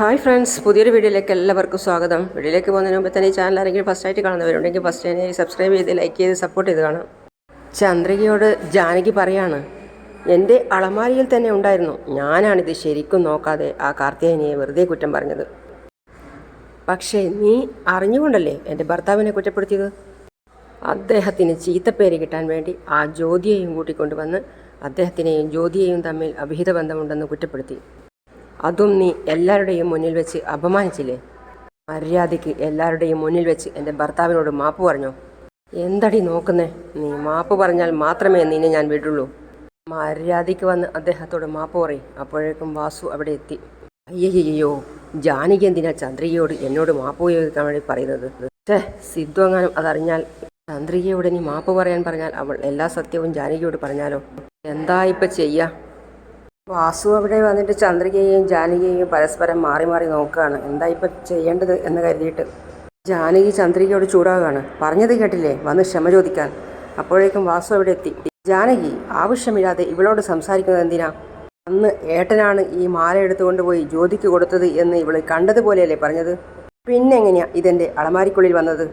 Hi friends പുതിയൊരു വീഡിയോയിലേക്ക് എല്ലാവർക്കും സ്വാഗതം. വീഡിയോയിലേക്ക് പോകുന്നതിന് മുമ്പ് തന്നെ ഈ ചാനൽ ആരെങ്കിലും ഫസ്റ്റ് ആയിട്ട് കാണുന്നവരുണ്ടെങ്കിൽ ഫസ്റ്റ് തന്നെ സബ്സ്ക്രൈബ് ചെയ്ത് ലൈക്ക് ചെയ്ത് സപ്പോർട്ട് ചെയ്ത് കാണാം. ചന്ദ്രികയോട് ജാനകി പറയാണ് എന്റെ അളമാരിയിൽ തന്നെ ഉണ്ടായിരുന്നു. ഞാനാണിത് ശരിക്കും നോക്കാതെ ആ കാർത്തികനിയെ വെറുതെ കുറ്റം പറഞ്ഞത്. പക്ഷേ നീ അറിഞ്ഞുകൊണ്ടല്ലേ എന്റെ ഭർത്താവിനെ കുറ്റപ്പെടുത്തിയത്? അദ്ദേഹത്തിന് ചീത്തപ്പേര് കിട്ടാൻ വേണ്ടി ആ ജ്യോതിയെയും കൂട്ടിക്കൊണ്ടുവന്ന് അദ്ദേഹത്തിനെയും ജ്യോതിയെയും തമ്മിൽ അഭിഹിത ബന്ധമുണ്ടെന്ന് കുറ്റപ്പെടുത്തി. അതും നീ എല്ലാവരുടെയും മുന്നിൽ വെച്ച് അപമാനിച്ചില്ലേ? മര്യാദയ്ക്ക് എല്ലാവരുടെയും മുന്നിൽ വെച്ച് എന്റെ ഭർത്താവിനോട് മാപ്പ് പറഞ്ഞോ? എന്തടി നോക്കുന്നേ? നീ മാപ്പ് പറഞ്ഞാൽ മാത്രമേ നിന്നെ ഞാൻ വിടുള്ളൂ. മര്യാദയ്ക്ക് വന്ന് അദ്ദേഹത്തോട് മാപ്പ് പറയും. അപ്പോഴേക്കും വാസു അവിടെ എത്തി. അയ്യയ്യോ ജാനകി എന്തിനാ ചന്ദ്രികയോട് എന്നോട് മാപ്പ് ഉപയോഗിക്കാൻ വേണ്ടി പറയുന്നത്? ഛേ സിദ്ധു എങ്ങാനും അതറിഞ്ഞാൽ ചന്ദ്രികയോട് നീ മാപ്പ് പറയാൻ പറഞ്ഞാൽ അവൾ എല്ലാ സത്യവും ജാനകിയോട് പറഞ്ഞാലോ? എന്താ ഇപ്പൊ ചെയ്യാ? വാസു അവിടെ വന്നിട്ട് ചന്ദ്രികയെയും ജാനകിയെയും പരസ്പരം മാറി മാറി നോക്കുകയാണ്. എന്താ ഇപ്പം ചെയ്യേണ്ടത് എന്ന് കരുതിയിട്ട് ജാനകി ചന്ദ്രികയോട് ചൂടാവുകയാണ്. പറഞ്ഞത് കേട്ടില്ലേ? വന്ന് ക്ഷമ ചോദിക്കാൻ. അപ്പോഴേക്കും വാസു അവിടെ എത്തി. ജാനകി ആവശ്യമില്ലാതെ ഇവളോട് സംസാരിക്കുന്നത് എന്തിനാ? അന്ന് ഏട്ടനാണ് ഈ മാല എടുത്തുകൊണ്ട് പോയി ജ്യോതിക്ക് കൊടുത്തത് എന്ന് ഇവൾ കണ്ടതുപോലെയല്ലേ പറഞ്ഞത്? പിന്നെങ്ങനെയാ ഇതെന്റെ അളമാരിക്കുള്ളിൽ വന്നത്?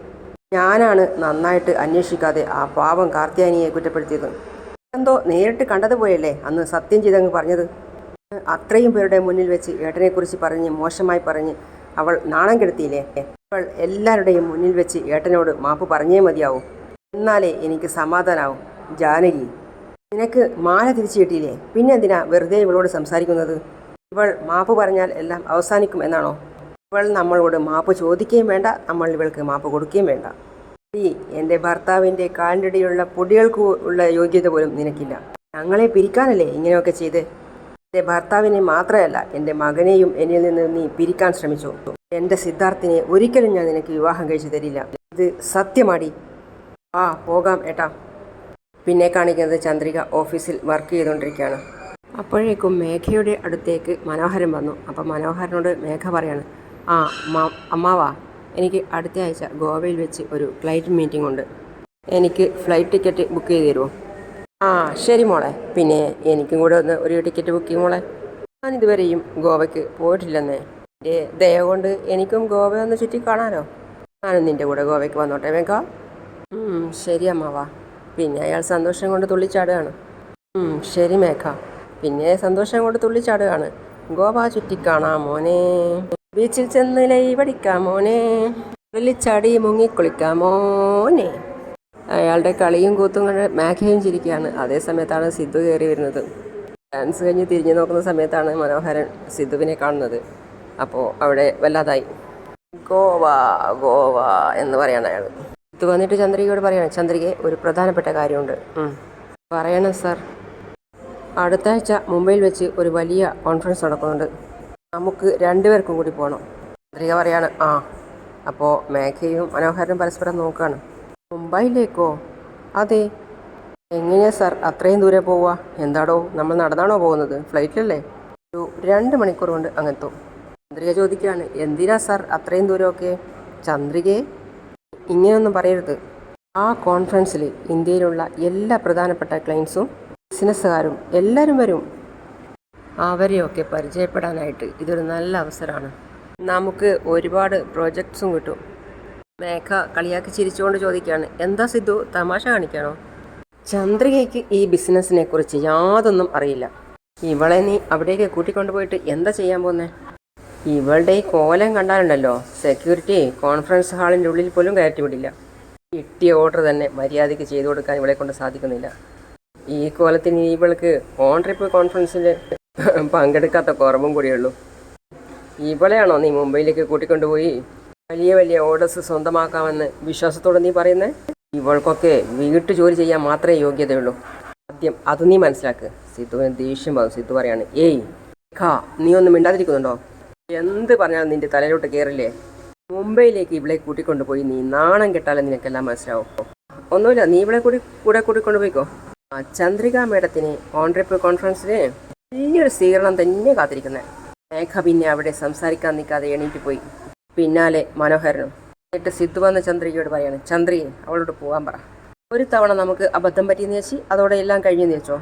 ഞാനാണ് നന്നായിട്ട് അന്വേഷിക്കാതെ ആ പാവം കാർത്യാനിയെ കുറ്റപ്പെടുത്തിയത്. എന്തോ നേരിട്ട് കണ്ടതുപോലെയല്ലേ അന്ന് സത്യം ചെയ്തങ്ങ് പറഞ്ഞത്? അത്രയും പേരുടെ മുന്നിൽ വെച്ച് ഏട്ടനെക്കുറിച്ച് പറഞ്ഞ് മോശമായി പറഞ്ഞ് അവൾ നാണം കെടുത്തിയില്ലേ? അവൾ എല്ലാവരുടെയും മുന്നിൽ വെച്ച് ഏട്ടനോട് മാപ്പ് പറഞ്ഞേ മതിയാവും. എന്നാലേ എനിക്ക് സമാധാനാവും. ജാനകി നിനക്ക് മാല തിരിച്ചു കിട്ടിയില്ലേ? പിന്നെ എന്തിനാ വെറുതെ ഇവളോട് സംസാരിക്കുന്നത്? ഇവൾ മാപ്പ് പറഞ്ഞാൽ എല്ലാം അവസാനിക്കും എന്നാണോ? ഇവൾ നമ്മളോട് മാപ്പ് ചോദിക്കുകയും വേണ്ട നമ്മൾ ഇവൾക്ക് മാപ്പ് കൊടുക്കുകയും വേണ്ട. ഈ എന്റെ ഭർത്താവിന്റെ കാലിന്റെ പൊടികൾക്ക് ഉള്ള യോഗ്യത പോലും നിനക്കില്ല. ഞങ്ങളെ പിരിക്കാനല്ലേ ഇങ്ങനെയൊക്കെ ചെയ്ത്? എന്റെ ഭർത്താവിനെ മാത്രമല്ല എന്റെ മകനെയും എന്നിൽ നിന്ന് നീ പിരിക്കാൻ ശ്രമിച്ചു? എന്റെ സിദ്ധാർത്ഥിനെ ഒരിക്കലും ഞാൻ നിനക്ക് വിവാഹം കഴിച്ചു തരില്ല. ഇത് സത്യമാടി. ആ പോകാം ഏട്ടാ. പിന്നെ കാണിക്കുന്നത് ചന്ദ്രിക ഓഫീസിൽ വർക്ക് ചെയ്തുകൊണ്ടിരിക്കുകയാണ്. അപ്പോഴേക്കും മേഘയുടെ അടുത്തേക്ക് മനോഹരൻ വന്നു. അപ്പം മനോഹരനോട് മേഘ പറയാണ് ആ അമ്മാവാ എനിക്ക് അടുത്ത ആഴ്ച ഗോവയിൽ വെച്ച് ഒരു ഫ്ലൈറ്റ് മീറ്റിംഗ് ഉണ്ട്. എനിക്ക് ഫ്ലൈറ്റ് ടിക്കറ്റ് ബുക്ക് ചെയ്ത് തരുമോ? ആ ശരി മോളെ. പിന്നെ എനിക്കും കൂടെ ഒന്ന് ഒരു ടിക്കറ്റ് ബുക്ക് ചെയ്യും മോളെ. ഞാൻ ഇതുവരെയും ഗോവയ്ക്ക് പോയിട്ടില്ലെന്നേ. എന്റെ ദയ കൊണ്ട് എനിക്കും ഗോവ ഒന്ന് ചുറ്റി കാണാനോ ഞാനും നിന്റെ കൂടെ ഗോവയ്ക്ക് വന്നോട്ടെ മേക്ക ശരി അമ്മാവാ. പിന്നെ അയാൾ സന്തോഷം കൊണ്ട് തുള്ളിച്ചാടുകയാണ്. ശരി മേഘ. പിന്നെ സന്തോഷം കൊണ്ട് തുള്ളിച്ചാടുകയാണ്. ഗോവ ചുറ്റിക്കാണാം മോനെ. ബീച്ചിൽ ചെന്ന് ലൈ പഠിക്കാം മോനെ. വെള്ളിച്ചാടി മുങ്ങിക്കുളിക്കാം മോനെ. അയാളുടെ കളിയും കൂത്തും കണ്ട് മേഘയും ചിരിക്കുകയാണ്. അതേ സമയത്താണ് സിദ്ധു കയറി വരുന്നത്. ഡാൻസ് കഴിഞ്ഞ് തിരിഞ്ഞു നോക്കുന്ന സമയത്താണ് മനോഹരൻ സിദ്ധുവിനെ കാണുന്നത്. അപ്പോൾ അവിടെ വല്ലാതായി. ഗോവ ഗോവ എന്ന് പറയാണ് അയാൾ. ഇത് വന്നിട്ട് ചന്ദ്രികയോട് പറയാണ് ചന്ദ്രികയെ ഒരു പ്രധാനപ്പെട്ട കാര്യമുണ്ട്. പറയണം സാർ. അടുത്ത ആഴ്ച മുംബൈയിൽ വെച്ച് ഒരു വലിയ കോൺഫറൻസ് നടക്കുന്നുണ്ട്. നമുക്ക് രണ്ടുപേർക്കും കൂടി പോകണം അദ്രിക പറയാണ് ആ അപ്പോൾ മേഘയും മനോഹരനും പരസ്പരം നോക്കുകയാണ് മുംബൈയിലേക്കോ? അതെ. എങ്ങനെയാ സാർ? അത്രയും ദൂരെ പോവുക എന്താടോ നമ്മൾ നടന്നാണോ പോകുന്നത്? ഫ്ലൈറ്റിലല്ലേ? ഒരു രണ്ട് മണിക്കൂർ കൊണ്ട് അങ്ങെത്തും. ചന്ദ്രിക ചോദിക്കുകയാണ് എന്തിനാ സാർ അത്രയും ദൂരമൊക്കെ? ചന്ദ്രികയെ ഇങ്ങനെയൊന്നും പറയരുത്. ആ കോൺഫറൻസിൽ ഇന്ത്യയിലുള്ള എല്ലാ പ്രധാനപ്പെട്ട ക്ലയൻസും ബിസിനസ്സുകാരും എല്ലാവരും വരും. അവരെയൊക്കെ പരിചയപ്പെടാനായിട്ട് ഇതൊരു നല്ല അവസരമാണ്. നമുക്ക് ഒരുപാട് പ്രോജക്ട്സും കിട്ടും. മേഘ കളിയാക്കി ചിരിച്ചുകൊണ്ട് ചോദിക്കുകയാണ് എന്താ സിദ്ധു തമാശ കാണിക്കാണോ? ചന്ദ്രികയ്ക്ക് ഈ ബിസിനസ്സിനെ കുറിച്ച് യാതൊന്നും അറിയില്ല. ഇവളെ നീ അവിടേക്ക് കൂട്ടിക്കൊണ്ടുപോയിട്ട് എന്താ ചെയ്യാൻ പോന്നേ? ഇവളുടെ ഈ കോലം കണ്ടാലുണ്ടല്ലോ സെക്യൂരിറ്റി കോൺഫറൻസ് ഹാളിന്റെ ഉള്ളിൽ പോലും കയറ്റി വിടില്ല. കിട്ടിയ ഓർഡർ തന്നെ മര്യാദയ്ക്ക് ചെയ്തു കൊടുക്കാൻ ഇവളെ കൊണ്ട് സാധിക്കുന്നില്ല. ഈ കോലത്തിന് ഇവൾക്ക് ഓൺ ട്രിപ്പ് കോൺഫറൻസിൽ പങ്കെടുക്കാത്ത കുറവും കൂടിയുള്ളൂ ഇവളെയാണോ നീ മുംബൈയിലേക്ക് കൂട്ടിക്കൊണ്ടുപോയി? വലിയ വലിയ ഓർഡേഴ്സ് സ്വന്തമാക്കാമെന്ന് വിശ്വാസത്തോടെ നീ പറയുന്നേ? ഇവൾക്കൊക്കെ വീട്ടു ജോലി ചെയ്യാൻ മാത്രമേ യോഗ്യതയുള്ളൂ. ആദ്യം അത് നീ മനസ്സിലാക്ക്. സിദ്ധുവിന് ദേഷ്യം വന്നു. സിദ്ധു പറയാണ് ഏയ് ഖാ നീ ഒന്നും മിണ്ടാതിരിക്കുന്നുണ്ടോ? എന്ത് പറഞ്ഞാലും നിന്റെ തലയിലോട്ട് കയറില്ലേ മുംബൈയിലേക്ക് ഇവളെ കൂട്ടിക്കൊണ്ടുപോയി നീ നാണം കെട്ടാലും നിനക്കെല്ലാം മനസ്സിലാവും. ഒന്നുമില്ല നീ ഇവളെ കൂടി കൂടെ കൂട്ടിക്കൊണ്ടുപോയിക്കോ. ചന്ദ്രിക മേഡത്തിന് ഓൺ ട്രിപ്പ് കോൺഫറൻസിന് വലിയൊരു സ്വീകരണം തന്നെ കാത്തിരിക്കുന്നത് മേഘ പിന്നെ അവിടെ സംസാരിക്കാൻ നിൽക്കാതെ എണീറ്റ് പോയി പിന്നാലെ മനോഹരനും. എന്നിട്ട് സിദ്ധു വന്ന ചന്ദ്രികയോട് പറയാണ് ചന്ദ്രിയെ അവളോട് പോകാൻ പറ. ഒരു തവണ നമുക്ക് അബദ്ധം പറ്റിയെന്ന് വെച്ച് അതോടെ എല്ലാം കഴിഞ്ഞെന്ന് വെച്ചോ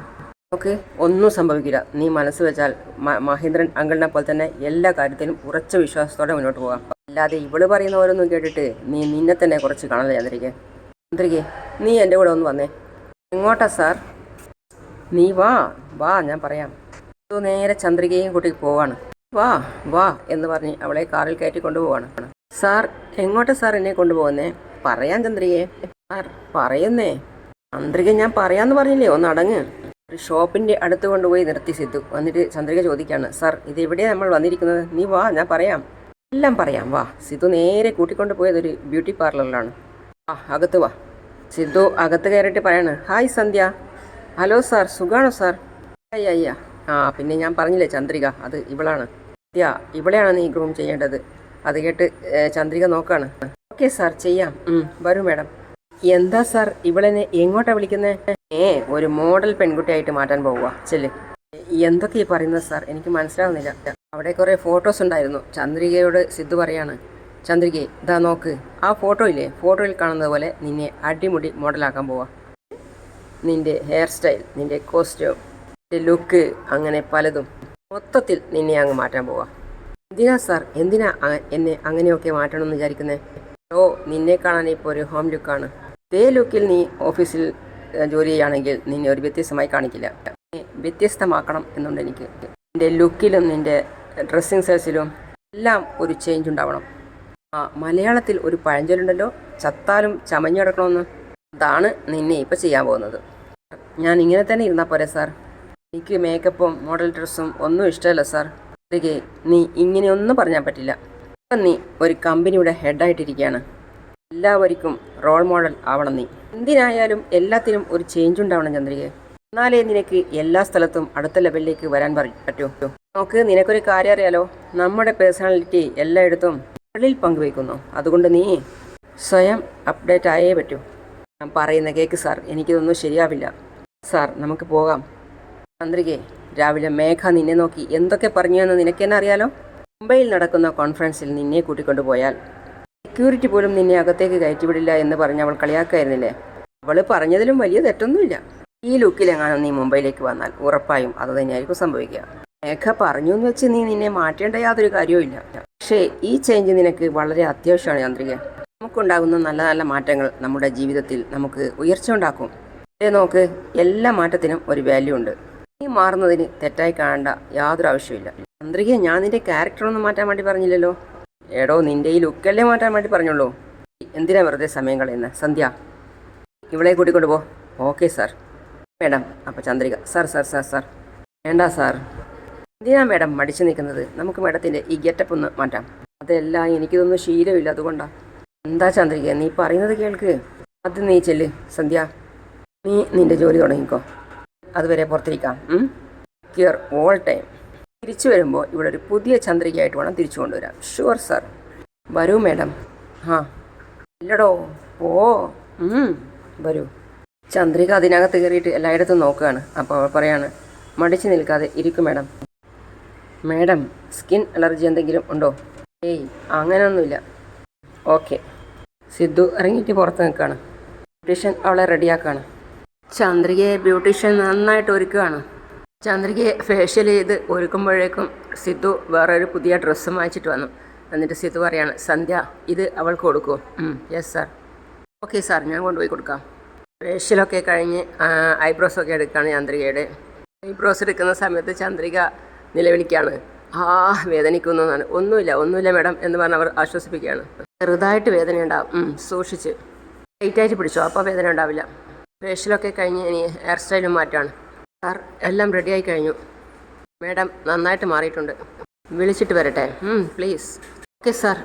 നമുക്ക് ഒന്നും സംഭവിക്കില്ല. നീ മനസ്സ് വെച്ചാൽ മഹേന്ദ്രൻ അങ്കിളിനെ പോലെ തന്നെ എല്ലാ കാര്യത്തിലും ഉറച്ച വിശ്വാസത്തോടെ മുന്നോട്ട് പോകാം. അല്ലാതെ ഇവൾ പറയുന്ന ഓരോന്നും കേട്ടിട്ട് നീ നിന്നെ തന്നെ കുറച്ച് കാണല്ലേ ചന്ദ്രികെ ചന്ദ്രികെ നീ എന്റെ കൂടെ ഒന്ന് വന്നേ. എങ്ങോട്ടാ സാർ? നീ വാ വാ ഞാൻ പറയാം. നേരെ ചന്ദ്രികയും കൂട്ടി പോവാണ്. വാ വാ എന്ന് പറഞ്ഞ് അവളെ കാറിൽ കയറ്റി കൊണ്ടുപോവാണ്. സാർ എങ്ങോട്ടാ സാർ എന്നെ കൊണ്ടുപോകുന്നേ? പറയാൻ ചന്ദ്രികയെ. സാർ പറയുന്നേ. ചന്ദ്രിക ഞാൻ പറയാന്ന് പറഞ്ഞില്ലേ ഒന്ന് അടങ്ങ്. ഒരു ഷോപ്പിന്റെ അടുത്ത് കൊണ്ടുപോയി നിർത്തി സിദ്ധു. വന്നിട്ട് ചന്ദ്രിക ചോദിക്കാണ് സാർ ഇത് എവിടെയാണ് നമ്മൾ വന്നിരിക്കുന്നത്? നീ വാ ഞാൻ പറയാം. എല്ലാം പറയാം വാ. സിദ്ധു നേരെ കൂട്ടിക്കൊണ്ട് പോയത് ഒരു ബ്യൂട്ടി പാർലറിലാണ്. ആ അകത്ത് വാ. സിദ്ധു അകത്ത് കയറിയിട്ട് പറയാണ് ഹായ് സന്ധ്യ. ഹലോ സാർ സുഖാണോ സാർ? അയ്യ അയ്യ ആ പിന്നെ ഞാൻ പറഞ്ഞില്ലേ ചന്ദ്രിക അത് ഇവളാണ്. സന്ധ്യ ഇവളെയാണ് നീ ഗ്രൂം ചെയ്യേണ്ടത്. അത് കേട്ട് ചന്ദ്രിക നോക്കാണ്. ഓക്കെ സാർ ചെയ്യാം. വരും മാഡം. എന്താ സാർ ഇവളെന്നെ എങ്ങോട്ടാ വിളിക്കുന്നത് ഏ ഒരു മോഡൽ പെൺകുട്ടിയായിട്ട് മാറ്റാൻ പോവുക ചെല്ല്. എന്തൊക്കെ ഈ പറയുന്നത് സാർ? എനിക്ക് മനസ്സിലാവുന്നില്ല. അവിടെ കുറേ ഫോട്ടോസ് ഉണ്ടായിരുന്നു. ചന്ദ്രികയോട് സിദ്ധു പറയാണ്. ചന്ദ്രികയെ ഇതാ നോക്ക്. ആ ഫോട്ടോ ഇല്ലേ? ഫോട്ടോയിൽ കാണുന്നത് പോലെ നിന്നെ അടിമുടി മോഡലാക്കാൻ പോവാ. നിന്റെ ഹെയർ സ്റ്റൈൽ നിന്റെ കോസ്റ്റ്യൂം. ലുക്ക് അങ്ങനെ പലതും. മൊത്തത്തിൽ നിന്നെ അങ്ങ് മാറ്റാൻ പോവാ. എന്തിനാ സാർ? എന്തിനാ എന്നെ അങ്ങനെയൊക്കെ മാറ്റണമെന്ന് വിചാരിക്കുന്നത് ഓ നിന്നെ കാണാൻ ഇപ്പോൾ ഒരു ഹോം ലുക്കാണ്. ഇതേ ലുക്കിൽ നീ ഓഫീസിൽ ജോലി ചെയ്യുകയാണെങ്കിൽ നിന്നെ ഒരു വ്യത്യസ്തമായി കാണിക്കില്ല. വ്യത്യസ്തമാക്കണം എന്നുണ്ട് എനിക്ക്. നിന്റെ ലുക്കിലും നിന്റെ ഡ്രസ്സിങ് സെൻസിലും എല്ലാം ഒരു ചേഞ്ച് ഉണ്ടാവണം. ആ മലയാളത്തിൽ ഒരു പഴഞ്ചൊല്ലുണ്ടല്ലോ ചത്താലും ചമഞ്ഞു കിടക്കണമെന്ന്. അതാണ് നിന്നെ ഇപ്പം ചെയ്യാൻ പോകുന്നത്. ഞാൻ ഇങ്ങനെ തന്നെ ഇരുന്നാൽ പോരെ സാർ? എനിക്ക് മേക്കപ്പും മോഡൽ ഡ്രസ്സും ഒന്നും ഇഷ്ടമല്ല സാർ തിരികെ നീ ഇങ്ങനെയൊന്നും പറഞ്ഞാൽ പറ്റില്ല. ഇപ്പം നീ ഒരു കമ്പനിയുടെ ഹെഡായിട്ടിരിക്കുകയാണ് എല്ലാവർക്കും റോൾ മോഡൽ ആവണം നീ. എന്തിനായാലും എല്ലാത്തിനും ഒരു ചേഞ്ച് ഉണ്ടാവണം ചന്ദ്രികെ എന്നാലേ നിനക്ക് എല്ലാ സ്ഥലത്തും അടുത്ത ലെവലിലേക്ക് വരാൻ പറ പറ്റൂ. നമുക്ക് നിനക്കൊരു കാര്യം അറിയാലോ? നമ്മുടെ പേഴ്സണാലിറ്റി എല്ലായിടത്തും ഉള്ളിൽ പങ്കുവയ്ക്കുന്നു. അതുകൊണ്ട് നീ സ്വയം അപ്ഡേറ്റ് ആയേ പറ്റൂ. ഞാൻ പറയുന്ന കേക്ക് സാർ എനിക്കിതൊന്നും ശരിയാവില്ല. സാർ നമുക്ക് പോകാം. ചന്ദ്രികെ രാവിലെ മേഘ നിന്നെ നോക്കി എന്തൊക്കെ പറഞ്ഞു എന്ന് നിനക്കെന്നെ അറിയാലോ മുംബൈയിൽ നടക്കുന്ന കോൺഫറൻസിൽ നിന്നെ കൂട്ടിക്കൊണ്ടുപോയാൽ സെക്യൂരിറ്റി പോലും നിന്നെ അകത്തേക്ക് കയറ്റിവിടില്ല എന്ന് പറഞ്ഞ് അവൾ കളിയാക്കായിരുന്നില്ലേ? അവൾ പറഞ്ഞതിലും വലിയ തെറ്റൊന്നുമില്ല. ഈ ലുക്കിലെങ്ങാനും നീ മുംബൈയിലേക്ക് വന്നാൽ ഉറപ്പായും അത് തന്നെയായിരിക്കും സംഭവിക്കുക. മേഘ പറഞ്ഞു എന്ന് വെച്ച് നീ നിന്നെ മാറ്റേണ്ട യാതൊരു കാര്യവുമില്ല പക്ഷേ ഈ ചേഞ്ച് നിനക്ക് വളരെ അത്യാവശ്യമാണ് ചന്ദ്രിക നമുക്കുണ്ടാകുന്ന നല്ല നല്ല മാറ്റങ്ങൾ നമ്മുടെ ജീവിതത്തിൽ നമുക്ക് ഉയർച്ച ഉണ്ടാക്കും. നോക്ക് എല്ലാ മാറ്റത്തിനും ഒരു വാല്യൂ ഉണ്ട്. നീ മാറുന്നതിന് തെറ്റായി കാണണ്ട യാതൊരു ആവശ്യമില്ല ചന്ദ്രിക ഞാൻ നിന്റെ ക്യാരക്ടറൊന്നും മാറ്റാൻ വേണ്ടി പറഞ്ഞില്ലല്ലോ. എടോ നിന്റെ ഈ ലുക്കല്ലേ മാറ്റാൻ വേണ്ടി പറഞ്ഞുള്ളൂ. എന്തിനാ വെറുതെ സമയം കളയുന്നത് സന്ധ്യ ഇവളെ കൂട്ടിക്കൊണ്ട് പോ. ഓക്കെ സാർ മേഡം അപ്പോൾ Chandrika. Sir sir sir sir വേണ്ട സാർ എന്തിനാ മേഡം മടിച്ചു നിൽക്കുന്നത്? നമുക്ക് മേഡത്തിന്റെ ഈ ഗെറ്റപ്പ് ഒന്ന് മാറ്റാം. അതെല്ലാം എനിക്കിതൊന്നും ശീലമില്ല. അതുകൊണ്ടാണ് എന്താ ചന്ദ്രിക നീ പറയുന്നത് കേൾക്ക്. അത് നീ ചെല്ല് സന്ധ്യ. നീ നിന്റെ ജോലി തുടങ്ങിക്കോ. അതുവരെ പുറത്തിരിക്കാം. കിയർ ഓൾ ടൈം തിരിച്ചു വരുമ്പോൾ ഇവിടെ ഒരു പുതിയ ചന്ദ്രികയായിട്ട് വേണം തിരിച്ചു കൊണ്ടുവരാം ഷുവർ സാർ വരൂ മേഡം ആ. ഇല്ലടോ. ഓ വരൂ. ചന്ദ്രിക അതിനകത്ത് കയറിയിട്ട് എല്ലായിടത്തും നോക്കുകയാണ്. അപ്പോൾ അവൾ പറയാണ് മടിച്ചു നിൽക്കാതെ ഇരിക്കും മേഡം മേഡം സ്കിൻ അലർജി എന്തെങ്കിലും ഉണ്ടോ? ഏയ് അങ്ങനെയൊന്നുമില്ല. ഓക്കെ സിദ്ധു ഇറങ്ങിയിട്ട് പുറത്ത് നിൽക്കുകയാണ്. ബ്യൂട്ടീഷ്യൻ അവളെ റെഡിയാക്കുകയാണ് ചന്ദ്രികയെ ബ്യൂട്ടീഷ്യൻ നന്നായിട്ട് ഒരുക്കുകയാണ്. ചന്ദ്രികയെ ഫേഷ്യൽ ചെയ്ത് ഒരുക്കുമ്പോഴേക്കും സിദ്ധു വേറൊരു പുതിയ ഡ്രസ്സും വാങ്ങിച്ചിട്ട് വന്നു. എന്നിട്ട് സിദ്ധു പറയാണ് സന്ധ്യ ഇത് അവൾക്ക് കൊടുക്കൂ. യെസ് സാർ ഓക്കെ സാർ ഞാൻ കൊണ്ടുപോയി കൊടുക്കാം. ഫേഷ്യലൊക്കെ കഴിഞ്ഞ് ഐബ്രോസ് ഒക്കെ എടുക്കുകയാണ് ചന്ദ്രികയുടെ. ഐബ്രോസ് എടുക്കുന്ന സമയത്ത് ചന്ദ്രിക നിലവിളിക്കുകയാണ്. ആ വേദനിക്കുന്നു എന്നാണ്. ഒന്നുമില്ല ഒന്നുമില്ല മാഡം എന്ന് പറഞ്ഞ് അവർ ആശ്വസിപ്പിക്കുകയാണ്. ചെറുതായിട്ട് വേദന ഉണ്ടാവും സൂക്ഷിച്ച്. ടൈറ്റായിട്ട് പിടിച്ചോ അപ്പോൾ വേദന ഉണ്ടാവില്ല. ഫേഷ്യലൊക്കെ കഴിഞ്ഞ് ഇനി ഹെയർ സ്റ്റൈലും മാറ്റാണ് സാർ എല്ലാം റെഡിയായി കഴിഞ്ഞു. മാഡം നന്നായിട്ട് മാറിയിട്ടുണ്ട്. വിളിച്ചിട്ട് വരട്ടെ. പ്ലീസ് ഓക്കെ സാർ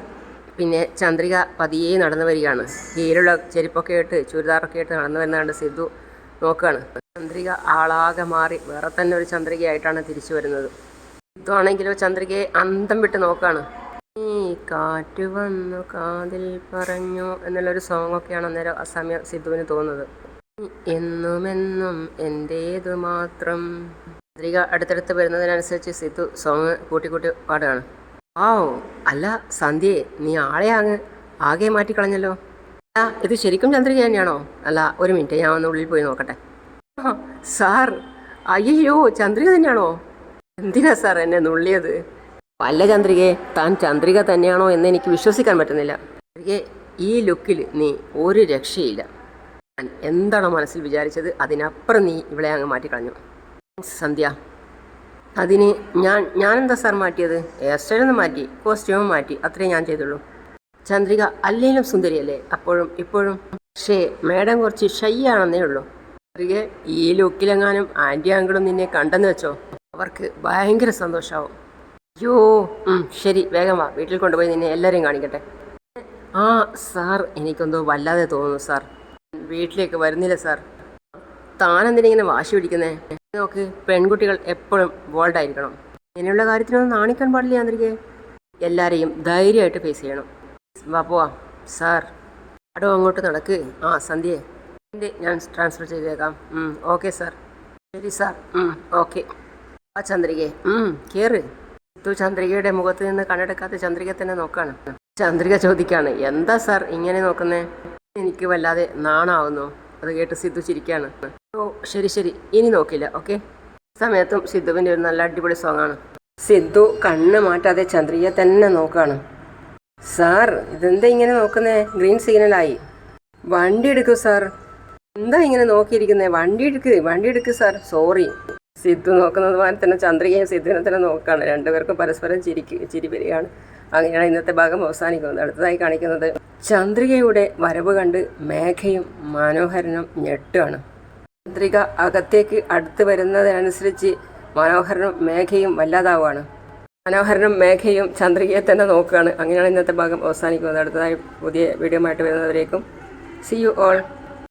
പിന്നെ ചന്ദ്രിക പതിയെ നടന്നു വരികയാണ്. കീഴിലുള്ള ചെരുപ്പൊക്കെ ഇട്ട് ചുരിദാറൊക്കെ ഇട്ട് നടന്നു വരുന്നതാണ് സിദ്ധു നോക്കുകയാണ് ചന്ദ്രിക ആളാകെ മാറി വേറെ തന്നെ ഒരു ചന്ദ്രികയായിട്ടാണ് തിരിച്ചു വരുന്നത്. സിദ്ധു ആണെങ്കിലോ ചന്ദ്രികയെ അന്തം വിട്ട് നോക്കുകയാണ് കാറ്റ് വന്നു കാതിൽ പറഞ്ഞു എന്നുള്ളൊരു സോങ്ങൊക്കെയാണ് അന്നേരം ആ സമയം സിദ്ധുവിന് തോന്നുന്നത്. എന്നുമെന്നും എന്റേതു മാത്രം. ചന്ദ്രിക അടുത്തടുത്ത് വരുന്നതിനനുസരിച്ച് സിദ്ധു സോങ് കൂട്ടിക്കൂട്ടി കൂട്ടി പാടുകയാണ്. ആ അല്ല സന്ധ്യയെ നീ ആളെ അങ്ങ് ആകെ മാറ്റിക്കളഞ്ഞല്ലോ. ആ ഇത് ശരിക്കും ചന്ദ്രിക തന്നെയാണോ? അല്ല ഒരു മിനിറ്റ് ഞാൻ ഒന്ന് ഉള്ളിൽ പോയി നോക്കട്ടെ. സാർ അയ്യോ ചന്ദ്രിക തന്നെയാണോ? എന്തിനാ സാർ എന്നെ നുള്ളിയത്? അല്ല ചന്ദ്രികയെ താൻ ചന്ദ്രിക തന്നെയാണോ എന്ന് എനിക്ക് വിശ്വസിക്കാൻ പറ്റുന്നില്ല. ഈ ലുക്കിൽ നീ ഒരു രക്ഷയില്ല. എന്താണോ മനസ്സിൽ വിചാരിച്ചത് അതിനപ്പുറം നീ ഇവളെ അങ്ങ് മാറ്റിക്കളഞ്ഞു. സന്ധ്യ. അതിന് ഞാൻ ഞാനെന്താ സാർ മാറ്റിയത്? ഹെയർ സ്റ്റൈലൊന്നും മാറ്റി കോസ്റ്റ്യൂമും മാറ്റി അത്രേ ഞാൻ ചെയ്തുള്ളൂ. ചന്ദ്രിക അല്ലേലും സുന്ദരിയല്ലേ? അപ്പോഴും ഇപ്പോഴും. പക്ഷേ മാഡം കുറച്ച് ഷൈ ആണെന്നേ ഉള്ളൂ. ചന്ദ്രിക ഈ ലുക്കിലെങ്ങാനും ആന്റി ആങ്കിളും നിന്നെ കണ്ടെന്ന് വെച്ചോ? അവർക്ക് ഭയങ്കര സന്തോഷമാവും അയ്യോ ശരി വേഗം വാ. വീട്ടിൽ കൊണ്ടുപോയി നിന്നെ എല്ലാവരെയും കാണിക്കട്ടെ. ആ സാർ എനിക്കെന്തോ വല്ലാതെ തോന്നുന്നു സാർ. വീട്ടിലേക്ക് വരുന്നില്ല സാർ. താനെന്തിനിങ്ങനെ വാശി പിടിക്കുന്നേ? നോക്ക് പെൺകുട്ടികൾ എപ്പോഴും ബോൾഡ് ആയിരിക്കണം ഇങ്ങനെയുള്ള കാര്യത്തിനൊന്നും നാണിക്കാൻ പാടില്ല യാന്ത്രികെ എല്ലാവരെയും ധൈര്യമായിട്ട് ഫേസ് ചെയ്യണം. വാ പോവാ. സാർ അടോ അങ്ങോട്ട് നടക്ക്. ആ സന്ധ്യയെ ഞാൻ ട്രാൻസ്ഫർ ചെയ്തേക്കാം. ഓക്കെ സാർ ശരി സാർ ഓക്കെ ആ ചന്ദ്രികയെ കയറ് ഇത്തു ചന്ദ്രികയുടെ മുഖത്ത് നിന്ന് കണ്ണെടുക്കാത്ത ചന്ദ്രിക തന്നെ നോക്കാണ്. ചന്ദ്രിക ചോദിക്കാണ് എന്താ സാർ ഇങ്ങനെ നോക്കുന്നേ? എനിക്ക് വല്ലാതെ നാണാവുന്നു. അത് കേട്ട് സിദ്ധു ചിരിക്കാണ്. ഓ ശരി ശരി. ഇനി നോക്കില്ല ഓക്കെ? സമയത്തും സിദ്ധുവിന്റെ ഒരു നല്ല അടിപൊളി സോങ് ആണ്. സിദ്ധു കണ്ണ് മാറ്റാതെ ചന്ദ്രിയെ തന്നെ നോക്കാണ്. സാർ ഇതെന്താ ഇങ്ങനെ നോക്കുന്നേ? ഗ്രീൻ സിഗ്നലായി. വണ്ടി എടുക്കൂ സാർ. എന്താ ഇങ്ങനെ നോക്കിയിരിക്കുന്നേ? വണ്ടി എടുക്ക് വണ്ടി എടുക്ക് സാർ. സോറി. സിദ്ധു നോക്കുന്നത് പോലെ തന്നെ ചന്ദ്രികയും സിദ്ധുവിനെ തന്നെ നോക്കുകയാണ് രണ്ടുപേർക്കും പരസ്പരം ചിരിക്ക് ചിരി വരികയാണ് അങ്ങനെയാണ് ഇന്നത്തെ ഭാഗം അവസാനിക്കുന്നത്. അടുത്തതായി കാണിക്കുന്നത് ചന്ദ്രികയുടെ വരവ് കണ്ട് മേഘയും മനോഹരനും ഞെട്ടുകയാണ് ചന്ദ്രിക അകത്തേക്ക് അടുത്ത് വരുന്നതിനനുസരിച്ച് മനോഹരനും മേഘയും വല്ലാതാവുകയാണ് മനോഹരനും മേഘയും ചന്ദ്രികയെ തന്നെ നോക്കുകയാണ്. അങ്ങനെയാണ് ഇന്നത്തെ ഭാഗം അവസാനിക്കുന്നത്. അടുത്തതായി പുതിയ വീഡിയോ ആയിട്ട് വരുന്നവരേക്കും. C you all